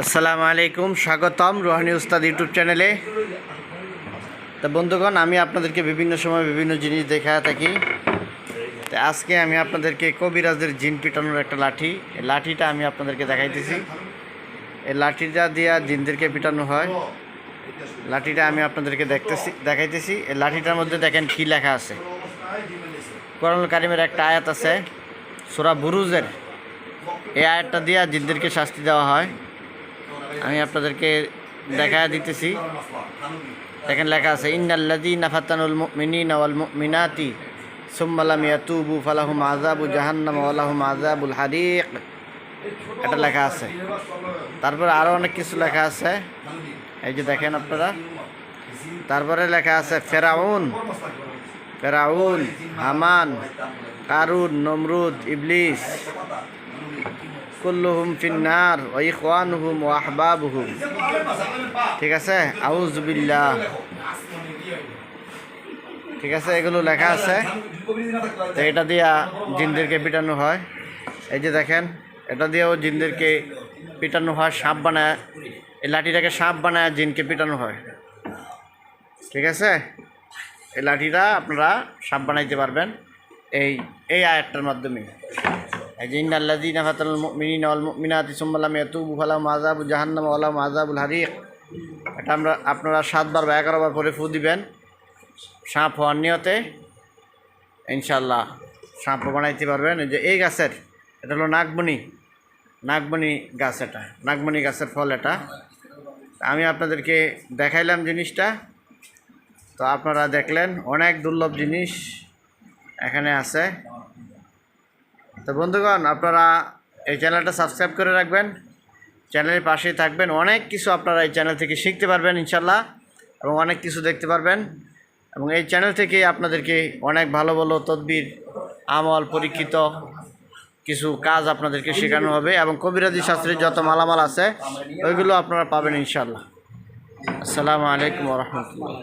আসসালামু আলাইকুম স্বাগতম রোহানি উস্তাদ ইউটিউব চ্যানেলে। তা বন্ধুগণ, আমি আপনাদেরকে বিভিন্ন সময় বিভিন্ন জিনিস দেখা থাকি। তো আজকে আমি আপনাদেরকে কবিরাজের জিন পিটানোর একটা লাঠি, এই লাঠিটা আমি আপনাদেরকে দেখাইতেছি। এই লাঠিটা দিয়া জিনদেরকে পিটানো হয়। লাঠিটা আমি আপনাদেরকে দেখতেছি, দেখাইতেছি। এই লাঠিটার মধ্যে দেখেন কী লেখা আছে। কোরআন কারিমের একটা আয়াত আছে, সোরা বুরুজের। এই আয়াতটা দিয়া জিনদেরকে শাস্তি দেওয়া হয়। আমি আপনাদেরকে দেখা দিতেছি। দেখেন লেখা আছে ইন্নাল্লাদি নাফাতানুল মুমিনিনা ওয়াল মুমিনাতি সুম্মা লাম ইয়াতুবু ফালাহুম আযাবু জাহান্নাম ওয়া লাহুম আযাবুল হারিক। এটা লেখা আছে। তারপরে আরও অনেক কিছু লেখা আছে। এই যে দেখেন আপনারা। তারপরে লেখা আছে, ফেরাউন ফেরাউন, হামান, কারুন, নমরুদ, ইবলিস কুল্লুহুম ফিন্নার ওই খোয়ানুহুম ও আহবাবুহুম। ঠিক আছে? আউজবিল্লাহ ঠিক আছে? এগুলো লেখা আছে। তো এটা দিয়া জিনদেরকে পিটানো হয়। এই যে দেখেন, এটা দিয়েও জিনদেরকে পিটানো হয়, সাপ বানায়, এই লাঠিটাকে সাপ বানায় জিনকে পিটানো হয়। ঠিক আছে? এই লাঠিটা আপনারা সাপ বানাইতে পারবেন এই এই আয়াতটার মাধ্যমে। মুমিনাতি সুম্মা লাম ইয়াতুবু ফালাহুম আযাবু জাহান্নাম ওয়া লাহুম আযাবুল হারিক এটা আমরা আপনারা সাতবার বা এগারোবার পরে ফু দিবেন। সাপ হওয়ার নিয়তে ইনশাল্লাহ সাপ বানাইতে পারবেন। যে এই গাছের, এটা হলো নাগমণি নাগমণি গাছ এটা, নাগমণি গাছের ফল এটা। আমি আপনাদেরকে দেখাইলাম জিনিসটা, তো আপনারা দেখলেন অনেক দুর্লভ জিনিস এখানে আছে। তো বন্ধুগণ, আপনারা এই চ্যানেলটা সাবস্ক্রাইব করে রাখবেন। চ্যানেলের পাশেই থাকবেন। অনেক কিছু আপনারা এই চ্যানেল থেকে শিখতে পারবেন, ইনশাল্লাহ, এবং অনেক কিছু দেখতে পারবেন। এবং এই চ্যানেল থেকে আপনাদেরকে অনেক ভালো ভালো তদবির, আমল, পরীক্ষিত কিছু কাজ আপনাদেরকে শেখানো হবে এবং কবিরাজি শাস্ত্রের যত মালামাল আছে, ওইগুলো আপনারা পাবেন, ইনশাল্লাহ। আসসালামু আলাইকুম রহমতুল্লাহ।